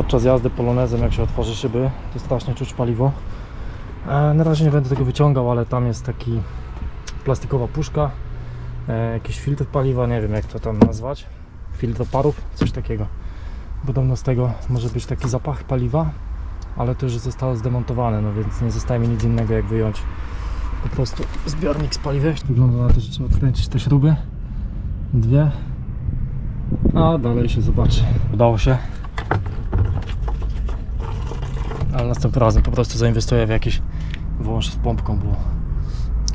podczas jazdy polonezem, jak się otworzy szyby, to strasznie czuć paliwo. E, na razie nie będę tego wyciągał, ale tam jest taki plastikowa puszka, e, jakiś filtr paliwa, nie wiem jak to tam nazwać, filtr parów, coś takiego. Podobno z tego może być taki zapach paliwa, ale to już zostało zdemontowane, no więc nie zostaje mi nic innego jak wyjąć po prostu zbiornik z paliwem. Wygląda na to, że trzeba odkręcić te śruby, dwie, a dalej się zobaczy. Udało się. Ale następnym razem po prostu zainwestuję w jakiś wąż z pompką, bo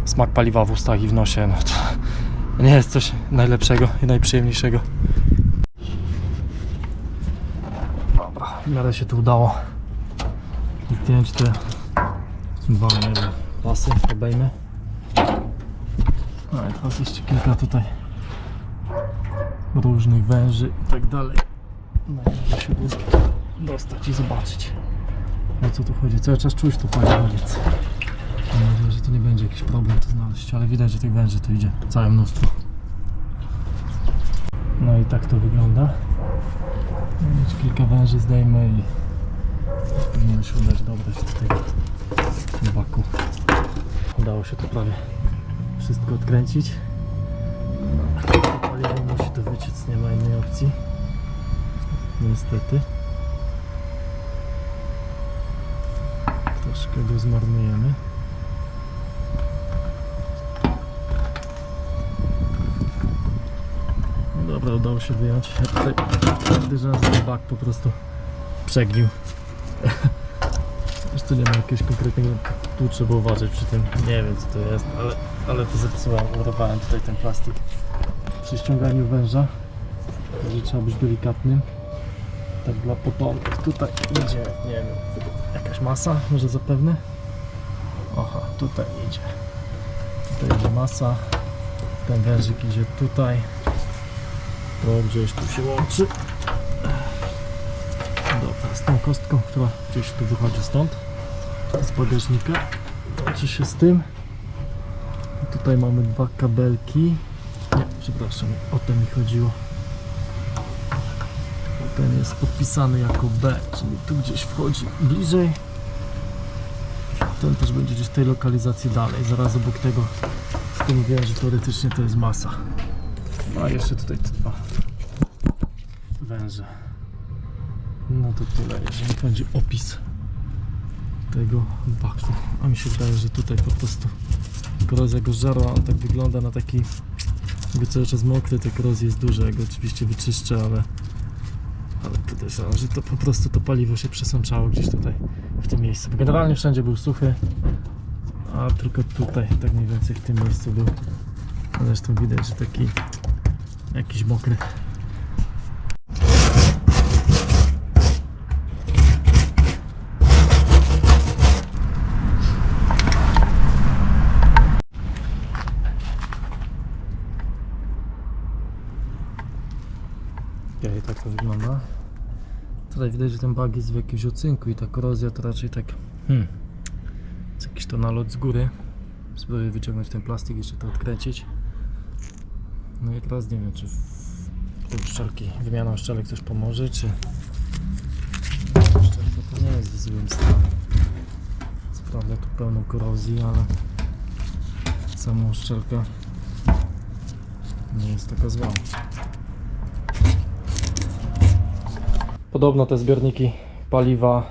smak paliwa w ustach i w nosie, no to nie jest coś najlepszego i najprzyjemniejszego. Dobra, w miarę się to udało. Zdjąć te dwa, wiem, pasy, obejmę. No i teraz jeszcze kilka tutaj różnych węży i tak dalej. No i się dostać i zobaczyć o co tu chodzi. Cały czas czuć tu paliwo, więc mam nadzieję, że to nie będzie jakiś problem to znaleźć, ale widać, że tych węży tu idzie całe mnóstwo. No i tak to wygląda. Kilka węży zdejmę i powinien się udać dobrać do tego baku. Udało się to prawie wszystko odkręcić. Paliwo musi to wyciec, nie ma innej opcji. Niestety. Troszkę go zmarnujemy. No Dobra, udało się wyjąć. Ja tutaj ten bak po prostu przegnił. Tu nie ma jakiegoś konkretnego tu trzeba uważać przy tym. Nie wiem co to jest, ale, ale to zepsułem, urwałem tutaj ten plastik przy ściąganiu węża. Także trzeba być delikatnym. Tak dla potomnych. Tutaj idzie, nie wiem, jakaś masa, może zapewne. Oha, tutaj idzie. Tutaj idzie masa. Ten wężyk idzie tutaj. To gdzieś tu się łączy. Dobra, z tą kostką, która gdzieś tu wychodzi stąd. Z bagażnika. Łączy się z tym. I tutaj mamy dwa kabelki. Nie, przepraszam, o to mi chodziło. Ten jest podpisany jako B, czyli tu gdzieś wchodzi bliżej. Ten też będzie gdzieś w tej lokalizacji dalej, zaraz obok tego, tym mówiłem, że teoretycznie to jest masa. A jeszcze tutaj te dwa węże. No to tyle, jeżeli o opis tego baku. A mi się wydaje, że tutaj po prostu korozja go żarła, on tak wygląda na taki jakby cały czas mokry, tej korozji jest dużo, ja go oczywiście wyczyszczę, ale ale podejrzewam, że to po prostu to paliwo się przesączało gdzieś tutaj w tym miejscu. Bo generalnie wszędzie był suchy, a tylko tutaj tak mniej więcej w tym miejscu był. Zresztą widać, że taki jakiś mokry. Okej, tak to wygląda. Tutaj widać, że ten bag jest w jakimś ocynku i ta korozja to raczej tak... Hmm, jest jakiś to nalot z góry. Spróbuję wyciągnąć ten plastik, jeszcze to odkręcić. No i teraz nie wiem, czy te uszczelki, wymiana uszczelek coś pomoże, czy... Uszczelka to nie jest w złym stanie. Co tu pełno korozji, ale sama uszczelka nie jest taka zła. Podobno te zbiorniki paliwa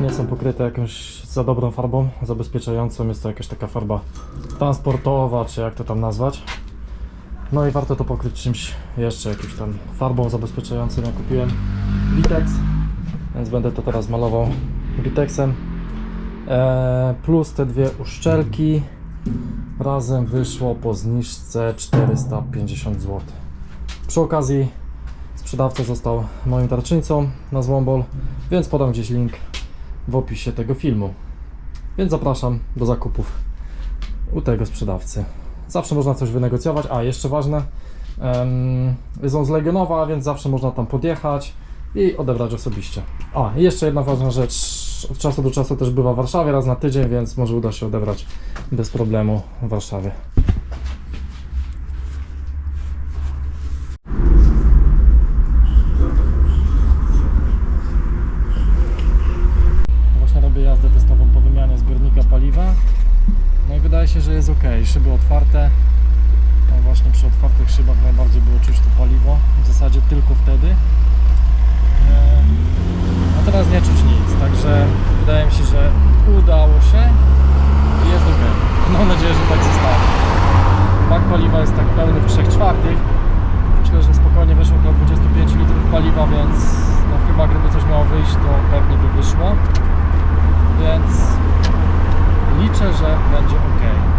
nie są pokryte jakąś za dobrą farbą zabezpieczającą. Jest to jakaś taka farba transportowa, czy jak to tam nazwać. No i warto to pokryć czymś jeszcze, jakimś tam farbą zabezpieczającą. Ja kupiłem Vitex, więc będę to teraz malował Vitexem. Eee, plus te dwie uszczelki razem wyszło po zniżce 450 zł. Przy okazji Sprzedawca został moim darczyńcą na Złombol, więc podam gdzieś link w opisie tego filmu. Więc zapraszam do zakupów u tego sprzedawcy. Zawsze można coś wynegocjować. A, jeszcze ważne, jest on z Legionowa, więc zawsze można tam podjechać i odebrać osobiście. A, jeszcze jedna ważna rzecz, od czasu do czasu też bywa w Warszawie, raz na tydzień, więc może uda się odebrać bez problemu w Warszawie. Się, że jest ok. Szyby otwarte. No właśnie przy otwartych szybach najbardziej było czuć to paliwo. W zasadzie tylko wtedy. E, A teraz nie czuć nic, także wydaje mi się, że udało się i jest ok. Mam nadzieję, że tak zostanie. Bak paliwa jest tak pełny w 3 czwartych. Myślę, że spokojnie wyszło około 25 litrów paliwa, więc no chyba gdyby coś miało wyjść, to pewnie by wyszło. Więc liczę, że będzie ok.